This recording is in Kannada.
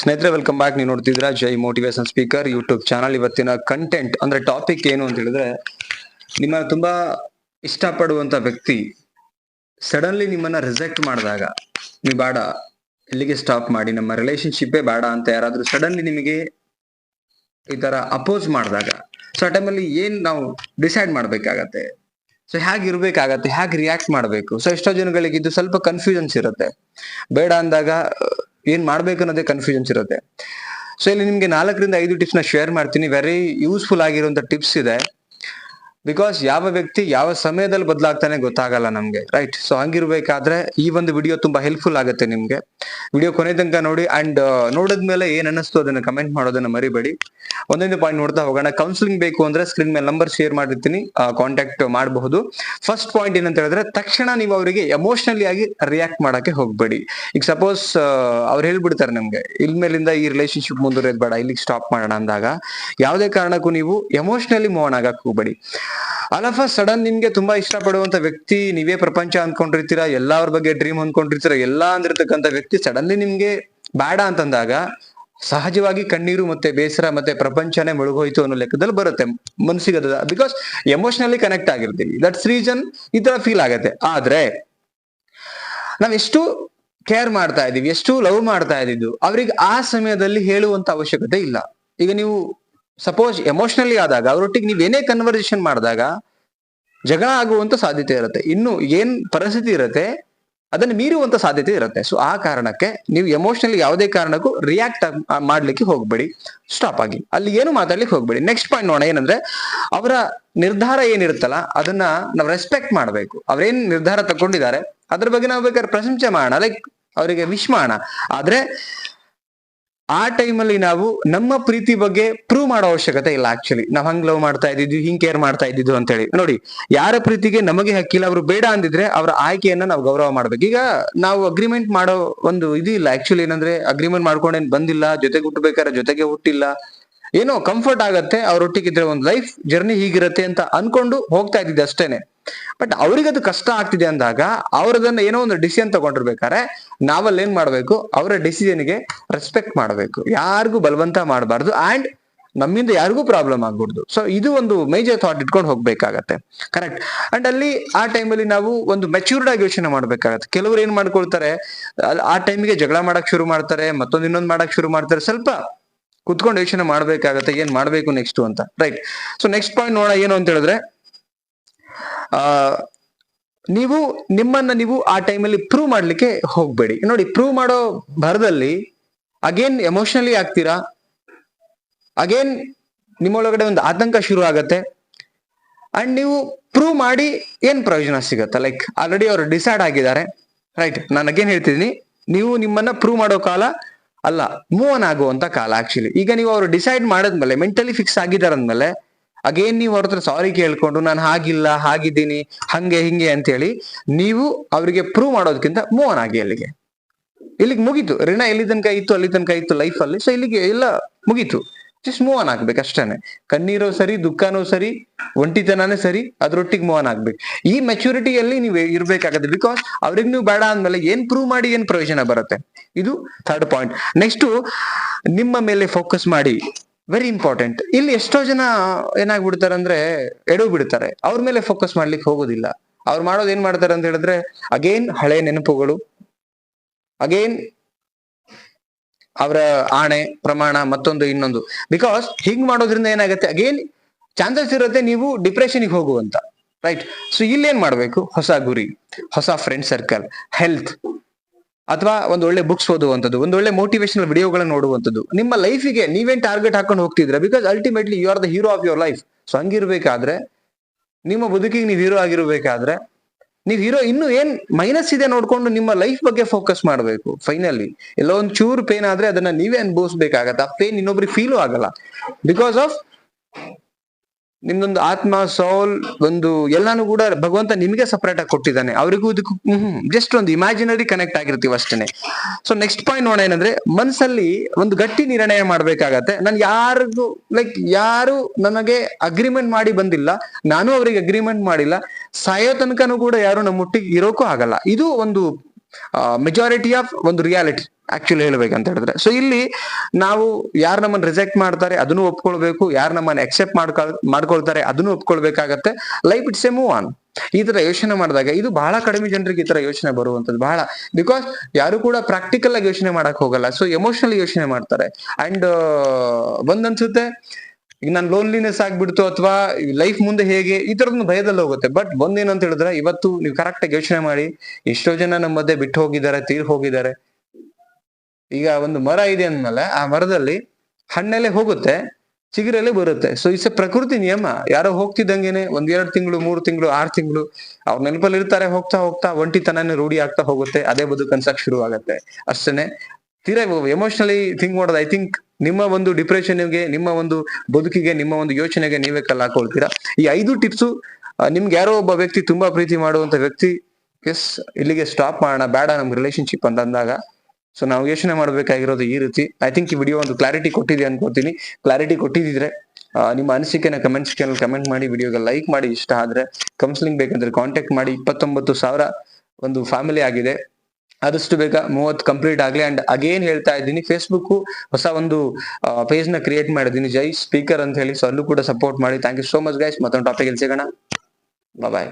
ಸ್ನೇಹಿತರೆ ವೆಲ್ಕಮ್ ಬ್ಯಾಕ್ ನೀವು ನೋಡ್ತಿದ್ರ Jai motivation speaker YouTube channel ಇವತ್ತಿನ ಕಂಟೆಂಟ್ ಅಂದ್ರೆ ಟಾಪಿಕ್ ಏನು ಅಂತ ಹೇಳಿದ್ರೆ, ನಿಮ್ಮ ತುಂಬಾ ಇಷ್ಟಪಡುವಂತ ವ್ಯಕ್ತಿ ಸಡನ್ಲಿ ನಿಮ್ಮನ್ನ ರಿಜೆಕ್ಟ್ ಮಾಡಿದಾಗ, ನೀವು ಬೇಡ, ಎಲ್ಲಿಗೆ ಸ್ಟಾಪ್ ಮಾಡಿ, ನಮ್ಮ ರಿಲೇಶನ್ಶಿಪ್ಪೇ ಬೇಡ ಅಂತ ಯಾರಾದ್ರೂ ಸಡನ್ಲಿ ನಿಮಗೆ ಈ ತರ ಅಪೋಸ್ ಮಾಡಿದಾಗ ಸೊ ಆ ಟೈಮಲ್ಲಿ ಏನ್ ನಾವು ಡಿಸೈಡ್ ಮಾಡ್ಬೇಕಾಗತ್ತೆ? ಸೊ ಹೇಗೆ ಇರ್ಬೇಕಾಗತ್ತೆ? ಹೇಗೆ ರಿಯಾಕ್ಟ್ ಮಾಡ್ಬೇಕು? ಸೊ ಎಷ್ಟೋ ಜನಗಳಿಗೆ ಇದು ಸ್ವಲ್ಪ ಕನ್ಫ್ಯೂಷನ್ಸ್ ಇರುತ್ತೆ. ಬೇಡ ಅಂದಾಗ ಏನ್ ಮಾಡ್ಬೇಕು ಅನ್ನೋದೇ ಕನ್ಫ್ಯೂಷನ್ಸ್ ಇರುತ್ತೆ. ಸೊ ಇಲ್ಲಿ ನಿಮ್ಗೆ ನಾಲ್ಕರಿಂದ ಐದು ಟಿಪ್ಸ್ನ ಶೇರ್ ಮಾಡ್ತೀನಿ. ವೆರಿ ಯೂಸ್ಫುಲ್ ಆಗಿರುವಂತ ಟಿಪ್ಸ್ ಇದೆ. ಬಿಕಾಸ್ ಯಾವ ವ್ಯಕ್ತಿ ಯಾವ ಸಮಯದಲ್ಲಿ ಬದಲಾಗ್ತಾನೆ ಗೊತ್ತಾಗಲ್ಲ ನಮ್ಗೆ ರೈಟ್ ಸೊ ಹಂಗಿರ್ಬೇಕಾದ್ರೆ ಈ ಒಂದು ವಿಡಿಯೋ ತುಂಬಾ ಹೆಲ್ಪ್ಫುಲ್ ಆಗುತ್ತೆ ನಿಮ್ಗೆ. ವಿಡಿಯೋ ಕೊನೆ ತನಕ ನೋಡಿ ಅಂಡ್ ನೋಡಿದ್ಮೇಲೆ ಏನ್ ಅನ್ನಿಸ್ತು ಅದನ್ನ ಕಮೆಂಟ್ ಮಾಡೋದನ್ನ ಮರಿಬೇಡಿ. ಒಂದೊಂದು ಪಾಯಿಂಟ್ ನೋಡ್ತಾ ಹೋಗೋಣ. ಕೌನ್ಸಿಲಿಂಗ್ ಬೇಕು ಅಂದ್ರೆ ಸ್ಕ್ರೀನ್ ಮೇಲೆ ನಂಬರ್ ಶೇರ್ ಮಾಡಿರ್ತೀನಿ. ಕಾಂಟ್ಯಾಕ್ಟ್ ಮಾಡಬಹುದು. ಫಸ್ಟ್ ಪಾಯಿಂಟ್ ಏನಂತ ಹೇಳಿದ್ರೆ, ತಕ್ಷಣ ನೀವು ಅವರಿಗೆ ಎಮೋಷನಲಿ ಆಗಿ ರಿಯಾಕ್ಟ್ ಮಾಡಕ್ಕೆ ಹೋಗ್ಬೇಡಿ. ಈಗ ಸಪೋಸ್ ಅವ್ರು ಹೇಳ್ಬಿಡ್ತಾರೆ ನಮ್ಗೆ ಇಲ್ಮೇಲಿಂದ ಈ ರಿಲೇಶನ್ಶಿಪ್ ಮುಂದುವರೆದ್ ಬೇಡ, ಇಲ್ಲಿಗೆ ಸ್ಟಾಪ್ ಮಾಡೋಣ ಅಂದಾಗ, ಯಾವುದೇ ಕಾರಣಕ್ಕೂ ನೀವು ಎಮೋಷನಲಿ ಮೂವ್ ಆಗಕ್ ಹೋಗ್ಬೇಡಿ. ಅಲಫ ಸಡನ್ ನಿಮ್ಗೆ ತುಂಬಾ ಇಷ್ಟಪಡುವಂತ ವ್ಯಕ್ತಿ, ನೀವೇ ಪ್ರಪಂಚ ಅನ್ಕೊಂಡಿರ್ತೀರಾ ಎಲ್ಲರ ಬಗ್ಗೆ ಡ್ರೀಮ್ ಅನ್ಕೊಂಡಿರ್ತೀರಾ ಎಲ್ಲಾ ಅಂದಿರ್ತಕ್ಕಂಥ ವ್ಯಕ್ತಿ ಸಡನ್ಲಿ ನಿಮ್ಗೆ ಬೇಡ ಅಂತಂದಾಗ ಸಹಜವಾಗಿ ಕಣ್ಣೀರು ಮತ್ತೆ ಬೇಸರ ಮತ್ತೆ ಪ್ರಪಂಚನೇ ಮುಳುಗೋಯ್ತು ಅನ್ನೋ ಲೆಕ್ಕದಲ್ಲಿ ಬರುತ್ತೆ ಮನ್ಸಿಗೆ ಬಿಕಾಸ್ ಎಮೋಷನಲಿ ಕನೆಕ್ಟ್ ಆಗಿರ್ತೀವಿ ದಟ್ಸ್ ರೀಸನ್ ಈ ತರ ಫೀಲ್ ಆಗತ್ತೆ. ಆದ್ರೆ ನಾವೆಷ್ಟು ಕೇರ್ ಮಾಡ್ತಾ ಇದೀವಿ ಎಷ್ಟು ಲವ್ ಮಾಡ್ತಾ ಇದ್ದಿದ್ದು ಅವ್ರಿಗೆ ಆ ಸಮಯದಲ್ಲಿ ಹೇಳುವಂತ ಅವಶ್ಯಕತೆ ಇಲ್ಲ. ಈಗ ನೀವು ಸಪೋಸ್ ಎಮೋಷನಲಿ ಆದಾಗ ಅವರೊಟ್ಟಿಗೆ ನೀವೇನೇ ಕನ್ವರ್ಸೇಷನ್ ಮಾಡಿದಾಗ ಜಗಳ ಆಗುವಂತ ಸಾಧ್ಯತೆ ಇರುತ್ತೆ. ಇನ್ನು ಏನ್ ಪರಿಸ್ಥಿತಿ ಇರುತ್ತೆ ಅದನ್ನ ಮೀರುವಂತ ಸಾಧ್ಯತೆ ಇರುತ್ತೆ. ಸೊ ಆ ಕಾರಣಕ್ಕೆ ನೀವು ಎಮೋಷನಲಿ ಯಾವುದೇ ಕಾರಣಕ್ಕೂ ರಿಯಾಕ್ಟ್ ಮಾಡ್ಲಿಕ್ಕೆ ಹೋಗ್ಬೇಡಿ. ಸ್ಟಾಪ್ ಆಗಿ. ಅಲ್ಲಿ ಏನು ಮಾತಾಡ್ಲಿಕ್ಕೆ ಹೋಗ್ಬೇಡಿ. ನೆಕ್ಸ್ಟ್ ಪಾಯಿಂಟ್ ನೋಡೋಣ. ಏನಂದ್ರೆ, ಅವರ ನಿರ್ಧಾರ ಏನಿರುತ್ತಲ್ಲ, ಅದನ್ನ ನಾವು ರೆಸ್ಪೆಕ್ಟ್ ಮಾಡಬೇಕು. ಅವ್ರೇನ್ ನಿರ್ಧಾರ ತಗೊಂಡಿದ್ದಾರೆ ಅದ್ರ ಬಗ್ಗೆ ನಾವು ಬೇಕಾದ್ರೆ ಪ್ರಶಂಸೆ ಮಾಡೋಣ. ಲೈಕ್ ಅವರಿಗೆ ವಿಶ್ ಮಾಡೋಣ. ಆದ್ರೆ ಆ ಟೈಮಲ್ಲಿ ನಾವು ನಮ್ಮ ಪ್ರೀತಿ ಬಗ್ಗೆ ಪ್ರೂವ್ ಮಾಡೋ ಅವಶ್ಯಕತೆ ಇಲ್ಲ ಆಕ್ಚುಲಿ ನಾವ್ ಹಂಗ್ ಲವ್ ಮಾಡ್ತಾ ಇದ್ದಿದ್ವಿ ಹಿಂಗ್ ಕೇರ್ ಮಾಡ್ತಾ ಇದ್ದಿದ್ದು ಅಂತ ಹೇಳಿ ನೋಡಿ, ಯಾರ ಪ್ರೀತಿಗೆ ನಮಗೆ ಹಕ್ಕಿಲ್ಲ, ಅವ್ರು ಬೇಡ ಅಂದಿದ್ರೆ ಅವರ ಆಯ್ಕೆಯನ್ನ ನಾವು ಗೌರವ ಮಾಡ್ಬೇಕು. ಈಗ ನಾವು ಅಗ್ರಿಮೆಂಟ್ ಮಾಡೋ ಒಂದು ಇದು ಇಲ್ಲ ಆಕ್ಚುಲಿ ಏನಂದ್ರೆ ಅಗ್ರಿಮೆಂಟ್ ಮಾಡ್ಕೊಂಡೇನ್ ಬಂದಿಲ್ಲ, ಜೊತೆಗೆ ಹುಟ್ಟಬೇಕಾದ್ರೆ ಜೊತೆಗೆ ಹುಟ್ಟಿಲ್ಲ. ಏನೋ ಕಂಫರ್ಟ್ ಆಗತ್ತೆ ಅವ್ರೊಟ್ಟಿಗಿದ್ರೆ ಒಂದು ಲೈಫ್ ಜರ್ನಿ ಹೀಗಿರತ್ತೆ ಅಂತ ಅನ್ಕೊಂಡು ಹೋಗ್ತಾ ಇದ್ದಿದ್ದೆ ಅಷ್ಟೇನೆ. ಬಟ್ ಅವ್ರಿಗೆ ಅದು ಕಷ್ಟ ಆಗ್ತಿದೆ ಅಂದಾಗ ಅವ್ರದನ್ನ ಏನೋ ಒಂದು ಡಿಸಿಷನ್ ತಗೊಂಡಿರ್ಬೇಕಾರೆ ನಾವಲ್ಲಿ ಏನ್ ಮಾಡ್ಬೇಕು? ಅವರ ಡಿಸಿಷನ್ಗೆ ರೆಸ್ಪೆಕ್ಟ್ ಮಾಡಬೇಕು. ಯಾರಿಗೂ ಬಲವಂತ ಮಾಡಬಾರ್ದು ಅಂಡ್ ನಮ್ಮಿಂದ ಯಾರಿಗೂ ಪ್ರಾಬ್ಲಮ್ ಆಗ್ಬಾರ್ದು. ಸೊ ಇದು ಒಂದು ಮೇಜರ್ ಥಾಟ್ ಇಟ್ಕೊಂಡು ಹೋಗ್ಬೇಕಾಗತ್ತೆ. ಕರೆಕ್ಟ್ ಅಂಡ್ ಅಲ್ಲಿ ಆ ಟೈಮಲ್ಲಿ ನಾವು ಒಂದು ಮೆಚೂರ್ಡ್ ಆಗಿ ಯೋಚನೆ ಮಾಡ್ಬೇಕಾಗತ್ತೆ. ಕೆಲವರು ಏನ್ ಮಾಡ್ಕೊಳ್ತಾರೆ? ಆ ಟೈಮಿಗೆ ಜಗಳ ಮಾಡಕ್ ಶುರು ಮಾಡ್ತಾರೆ, ಮತ್ತೊಂದು ಇನ್ನೊಂದು ಮಾಡಕ್ ಶುರು ಮಾಡ್ತಾರೆ. ಸ್ವಲ್ಪ ಕುತ್ಕೊಂಡು ಯೋಚನೆ ಮಾಡ್ಬೇಕಾಗತ್ತೆ, ಏನ್ ಮಾಡ್ಬೇಕು ನೆಕ್ಸ್ಟ್ ಅಂತ. ರೈಟ್ ಸೊ ನೆಕ್ಸ್ಟ್ ಪಾಯಿಂಟ್ ನೋಡ ಏನು ಅಂತ ಹೇಳಿದ್ರೆ ನೀವು ನಿಮ್ಮನ್ನ ನೀವು ಆ ಟೈಮಲ್ಲಿ ಪ್ರೂವ್ ಮಾಡ್ಲಿಕ್ಕೆ ಹೋಗ್ಬೇಡಿ. ನೋಡಿ ಪ್ರೂವ್ ಮಾಡೋ ಭರದಲ್ಲಿ ಅಗೇನ್ ಎಮೋಷನಲಿ ಆಗ್ತೀರಾ? ಅಗೇನ್ ನಿಮ್ಮೊಳಗಡೆ ಒಂದು ಆತಂಕ ಶುರು ಆಗತ್ತೆ. ಅಂಡ್ ನೀವು ಪ್ರೂವ್ ಮಾಡಿ ಏನ್ ಪ್ರಯೋಜನ ಸಿಗತ್ತೆ? ಲೈಕ್ ಆಲ್ರೆಡಿ ಅವರು ಡಿಸೈಡ್ ಆಗಿದ್ದಾರೆ. ರೈಟ್ ನಾನು ಅಗೇನ್ ಹೇಳ್ತಿದ್ದೀನಿ. ನೀವು ನಿಮ್ಮನ್ನ ಪ್ರೂವ್ ಮಾಡೋ ಕಾಲ ಅಲ್ಲ ಮೂವ್ ಆನ್ ಆಗುವಂತ ಕಾಲ ಆಕ್ಚುಲಿ ಈಗ ನೀವು ಅವರು ಡಿಸೈಡ್ ಮಾಡಿದ್ಮೇಲೆ ಮೆಂಟಲಿ ಫಿಕ್ಸ್ ಆಗಿದ್ದಾರೆ ಅಂದ್ಮೇಲೆ ಅಗೇನ್ ನೀವು ಅವ್ರ ಹತ್ರ ಸಾರಿ ಕೇಳ್ಕೊಂಡು, ನಾನು ಹಾಗಿಲ್ಲ, ಹಾಗಿದ್ದೀನಿ, ಹಂಗೆ, ಹಿಂಗೆ ಅಂತೇಳಿ ನೀವು ಅವರಿಗೆ ಪ್ರೂವ್ ಮಾಡೋದಕ್ಕಿಂತ ಮೂವ್ ಆನ್ ಆಗಿ ಅಲ್ಲಿಗೆ. ಇಲ್ಲಿಗೆ ಮುಗೀತು. ಋಣ ಎಲ್ಲಿ ತನಕ ಇತ್ತು ಅಲ್ಲಿ ತನಕ ಇತ್ತು ಲೈಫ್ ಅಲ್ಲಿ. ಸೊ ಇಲ್ಲಿಗೆ ಎಲ್ಲ ಮುಗೀತು. ಜಸ್ಟ್ ಮೂವ್ ಆನ್ ಆಗ್ಬೇಕು ಅಷ್ಟೇನೆ. ಕಣ್ಣೀರೋ ಸರಿ, ದುಃಖನೋ ಸರಿ, ಒಂಟಿತನಾನೇ ಸರಿ, ಅದ್ರೊಟ್ಟಿಗೆ ಮೂವ್ ಆನ್ ಆಗ್ಬೇಕು. ಈ ಮೆಚುರಿಟಿಯಲ್ಲಿ ನೀವು ಇರ್ಬೇಕಾಗತ್ತೆ. ಬಿಕಾಸ್ ಅವ್ರಿಗೆ ನೀವು ಬೇಡ ಅಂದ್ಮೇಲೆ ಏನ್ ಪ್ರೂವ್ ಮಾಡಿ, ಏನ್ ಪ್ರಯೋಜನ ಬರುತ್ತೆ? ಇದು ಥರ್ಡ್ ಪಾಯಿಂಟ್ ನೆಕ್ಸ್ಟ್ ನಿಮ್ಮ ಮೇಲೆ ಫೋಕಸ್ ಮಾಡಿ. ವೆರಿ ಇಂಪಾರ್ಟೆಂಟ್ ಇಲ್ಲಿ ಎಷ್ಟೋ ಜನ ಏನಾಗ್ಬಿಡ್ತಾರೆ ಅಂದ್ರೆ ಎಡವು ಬಿಡ್ತಾರೆ. ಅವ್ರ ಮೇಲೆ ಫೋಕಸ್ ಮಾಡ್ಲಿಕ್ಕೆ ಹೋಗೋದಿಲ್ಲ. ಅವ್ರು ಮಾಡೋದು ಏನ್ ಮಾಡ್ತಾರೆ ಅಂತ ಹೇಳಿದ್ರೆ ಅಗೇನ್ ಹಳೆ ನೆನಪುಗಳು ಅಗೇನ್ ಅವರ ಆಣೆ, ಪ್ರಮಾಣ, ಮತ್ತೊಂದು, ಇನ್ನೊಂದು. ಬಿಕಾಸ್ ಹಿಂಗ್ ಮಾಡೋದ್ರಿಂದ ಏನಾಗುತ್ತೆ? ಅಗೇನ್ ಚಾನ್ಸಸ್ ಇರುತ್ತೆ ನೀವು ಡಿಪ್ರೆಷನ್ಗೆ ಹೋಗುವಂತ. ರೈಟ್ ಸೊ ಇಲ್ಲಿ ಏನ್ ಮಾಡ್ಬೇಕು? ಹೊಸ ಗುರಿ, ಹೊಸ ಫ್ರೆಂಡ್ ಸರ್ಕಲ್ ಹೆಲ್ತ್ ಅಥವಾ ಒಂದು ಒಳ್ಳೆ ಬುಕ್ಸ್ ಓದುವಂಥದ್ದು, ಒಂದು ಒಳ್ಳೆ ಮೋಟಿವೇಶನಲ್ ವಿಡಿಯೋಗಳನ್ನ ನೋಡುವಂಥದ್ದು, ನಿಮ್ಮ ಲೈಫಿಗೆ ನೀವೇನ್ ಟಾರ್ಗೆಟ್ ಹಾಕೊಂಡು ಹೋಗ್ತಿದ್ರೆ because ultimately you are the hero of your life so ಹಂಗಿರ್ಬೇಕಾದ್ರೆ, ನಿಮ್ಮ ಬದುಕಿಗೆ ನೀವು ಹೀರೋ ಆಗಿರ್ಬೇಕಾದ್ರೆ, ನೀವು ಹೀರೋ ಇನ್ನು ಏನ್ ಮೈನಸ್ ಇದೆ ನೋಡ್ಕೊಂಡು ನಿಮ್ಮ ಲೈಫ್ ಬಗ್ಗೆ ಫೋಕಸ್ ಮಾಡಬೇಕು ಫೈನಲಿ ಎಲ್ಲೋ ಒಂದು ಚೂರು ಪೇನ್ ಆದ್ರೆ ಅದನ್ನ ನೀವೇ ಅನುಭವಿಸ್ಬೇಕಾಗತ್ತೆ. ಆ ಪೇನ್ ಇನ್ನೊಬ್ರಿಗೆ ಫೀಲು ಆಗಲ್ಲ. ಬಿಕಾಸ್ ಆಫ್ ನಿಮ್ದೊಂದು ಆತ್ಮ ಸೌಲ್ ಒಂದು ಎಲ್ಲಾನು ಕೂಡ ಭಗವಂತ ನಿಮಗೆ ಸಪರೇಟ್ ಆಗಿ ಕೊಟ್ಟಿದ್ದಾನೆ. ಅವರಿಗೂ ಇದಕ್ಕೂ ಜಸ್ಟ್ ಒಂದು ಇಮ್ಯಾಜಿನರಿ ಕನೆಕ್ಟ್ ಆಗಿರ್ತೀವಿ ಅಷ್ಟೇನೆ. ಸೊ ನೆಕ್ಸ್ಟ್ ಪಾಯಿಂಟ್ ನೋಡೋಣ ಏನಂದ್ರೆ ಮನಸ್ಸಲ್ಲಿ ಒಂದು ಗಟ್ಟಿ ನಿರ್ಣಯ ಮಾಡ್ಬೇಕಾಗತ್ತೆ. ನಾನು ಯಾರಿಗೂ ಲೈಕ್ ಯಾರು ನನಗೆ ಅಗ್ರಿಮೆಂಟ್ ಮಾಡಿ ಬಂದಿಲ್ಲ. ನಾನು ಅವರಿಗೆ ಅಗ್ರಿಮೆಂಟ್ ಮಾಡಿಲ್ಲ. ಸಾಯೋ ತನಕನೂ ಕೂಡ ಯಾರು ನಮ್ಮ ಒಟ್ಟಿಗೆ ಇರೋಕ್ಕೂ ಆಗಲ್ಲ. ಇದು ಒಂದು ಮೆಜಾರಿಟಿ ಆಫ್ ಒಂದು ರಿಯಾಲಿಟಿ ಆಕ್ಚುಲಿ ಹೇಳ್ಬೇಕಂತ ಹೇಳಿದ್ರೆ. ಸೊ ಇಲ್ಲಿ ನಾವು ಯಾರು ನಮ್ಮನ್ನ ರಿಜೆಕ್ಟ್ ಮಾಡ್ತಾರೆ ಅದನ್ನು ಒಪ್ಕೊಳ್ಬೇಕು, ಯಾರು ನಮ್ಮನ್ನ ಅಕ್ಸೆಪ್ಟ್ ಮಾಡ್ಕೊಳ್ ಮಾಡ್ಕೊಳ್ತಾರೆ ಅದನ್ನು ಒಪ್ಕೊಳ್ಬೇಕಾಗತ್ತೆ. Life it's a move on ಈ ತರ ಯೋಚನೆ ಮಾಡಿದಾಗ ಇದು ಬಹಳ ಕಡಿಮೆ ಜನರಿಗೆ ಈ ತರ ಯೋಚನೆ ಬರುವಂತದ್ದು ಬಹಳ. ಬಿಕಾಸ್ ಯಾರು ಕೂಡ ಪ್ರಾಕ್ಟಿಕಲ್ ಆಗಿ ಯೋಚನೆ ಮಾಡಕ್ ಹೋಗಲ್ಲ. ಸೊ ಎಮೋಷನಲ್ ಯೋಚನೆ ಮಾಡ್ತಾರೆ. ಅಂಡ್ ಒಂದನ್ಸುತ್ತೆ ಈಗ ನಾನು ಲೋನ್ಲಿನೆಸ್ ಆಗ್ಬಿಡ್ತು ಅಥವಾ ಲೈಫ್ ಮುಂದೆ ಹೇಗೆ, ಈ ತರದ್ದು ಭಯದಲ್ಲಿ ಹೋಗುತ್ತೆ. ಬಟ್ ಒಂದೇನಂತ ಹೇಳಿದ್ರೆ ಇವತ್ತು ನೀವು ಕರೆಕ್ಟ್ ಆಗಿ ಯೋಚನೆ ಮಾಡಿ, ಎಷ್ಟೋ ಜನ ನಮ್ಮ ಮಧ್ಯೆ ಬಿಟ್ಟು ಹೋಗಿದ್ದಾರೆ, ತೀರ್ ಹೋಗಿದ್ದಾರೆ. ಈಗ ಒಂದು ಮರ ಇದೆ ಅಂದ್ಮೇಲೆ ಆ ಮರದಲ್ಲಿ ಹಣ್ಣೆಲೆ ಹೋಗುತ್ತೆ ಚಿಗುರಲ್ಲೇ ಬರುತ್ತೆ. ಸೊ ಇಟ್ಸ್ ಪ್ರಕೃತಿ ನಿಯಮ. ಯಾರೋ ಹೋಗ್ತಿದ್ದಂಗೆನೆ ಒಂದ್ ಎರಡ್ ತಿಂಗಳು, ಮೂರು ತಿಂಗಳು, ಆರು ತಿಂಗಳು ಅವ್ರ ನೆನಪಲ್ಲಿ ಇರ್ತಾರೆ, ಹೋಗ್ತಾ ಹೋಗ್ತಾ ಒಂಟಿತನನೇ ರೂಢಿ ಆಗ್ತಾ ಹೋಗುತ್ತೆ, ಅದೇ ಬದುಕು ಅನ್ಸಕ್ ಶುರು ಆಗತ್ತೆ. ಅಷ್ಟೇನೆ, ತೀರಾ ಎಮೋಷನಲಿ ಥಿಂಕ್ ಮಾಡೋದು ಐ ಥಿಂಕ್ ನಿಮ್ಮ ಒಂದು ಡಿಪ್ರೆಷನ್ಗೆ ನಿಮ್ಮ ಒಂದು ಬದುಕಿಗೆ, ನಿಮ್ಮ ಒಂದು ಯೋಚನೆಗೆ ನೀವೇ ಕಲ್ಲು ಹಾಕೊಳ್ತೀರಾ? ಈ ಐದು ಟಿಪ್ಸು ನಿಮ್ಗೆ ಯಾರೋ ಒಬ್ಬ ವ್ಯಕ್ತಿ ತುಂಬಾ ಪ್ರೀತಿ ಮಾಡುವಂತ ವ್ಯಕ್ತಿ ಎಸ್ ಇಲ್ಲಿಗೆ ಸ್ಟಾಪ್ ಮಾಡೋಣ, ಬೇಡ ನಮ್ಗೆ ರಿಲೇಶನ್ಶಿಪ್ ಅಂತ ಅಂದಾಗ ಸೊ ನಾವು ಯೋಚನೆ ಮಾಡಬೇಕಾಗಿರೋದು ಈ ರೀತಿ. ಐ ಥಿಂಕ್ ಈ ವಿಡಿಯೋ ಒಂದು ಕ್ಲಾರಿಟಿ ಕೊಟ್ಟಿದೆ ಅನ್ಕೋತೀನಿ. ಕ್ಲಾರಿಟಿ ಕೊಟ್ಟಿದ್ರೆ ನಿಮ್ಮ ಅನಿಸಿಕೆನ ಕಮೆಂಟ್ ಸೆಕ್ಷನ್ ಕಮೆಂಟ್ ಮಾಡಿ ವಿಡಿಯೋಗೆ ಲೈಕ್ ಮಾಡಿ, ಇಷ್ಟ ಆದ್ರೆ ಕೌನ್ಸಿಲಿಂಗ್ ಬೇಕಂದ್ರೆ ಕಾಂಟ್ಯಾಕ್ಟ್ ಮಾಡಿ. ಇಪ್ಪತ್ತೊಂಬತ್ತು ಸಾವಿರ ಒಂದು ಫ್ಯಾಮಿಲಿ ಆಗಿದೆ. ಆದಷ್ಟು ಬೇಗ ಮೂವತ್ತು ಕಂಪ್ಲೀಟ್ ಆಗಲಿ. ಅಂಡ್ ಅಗೇನ್ ಹೇಳ್ತಾ ಇದ್ದೀನಿ ಫೇಸ್ಬುಕ್ ಹೊಸ ಒಂದು ಪೇಜ್ನ ಕ್ರಿಯೇಟ್ ಮಾಡಿದ್ದೀನಿ. ಜೈ ಸ್ಪೀಕರ್ ಅಂತ ಹೇಳಿ. ಸೊ ಅಲ್ಲೂ ಕೂಡ ಸಪೋರ್ಟ್ ಮಾಡಿ. Thank you so much guys ಮತ್ತೊಂದು ಟಾಪಿಕ್ ಸಿಗೋಣ. ಬಾಯ್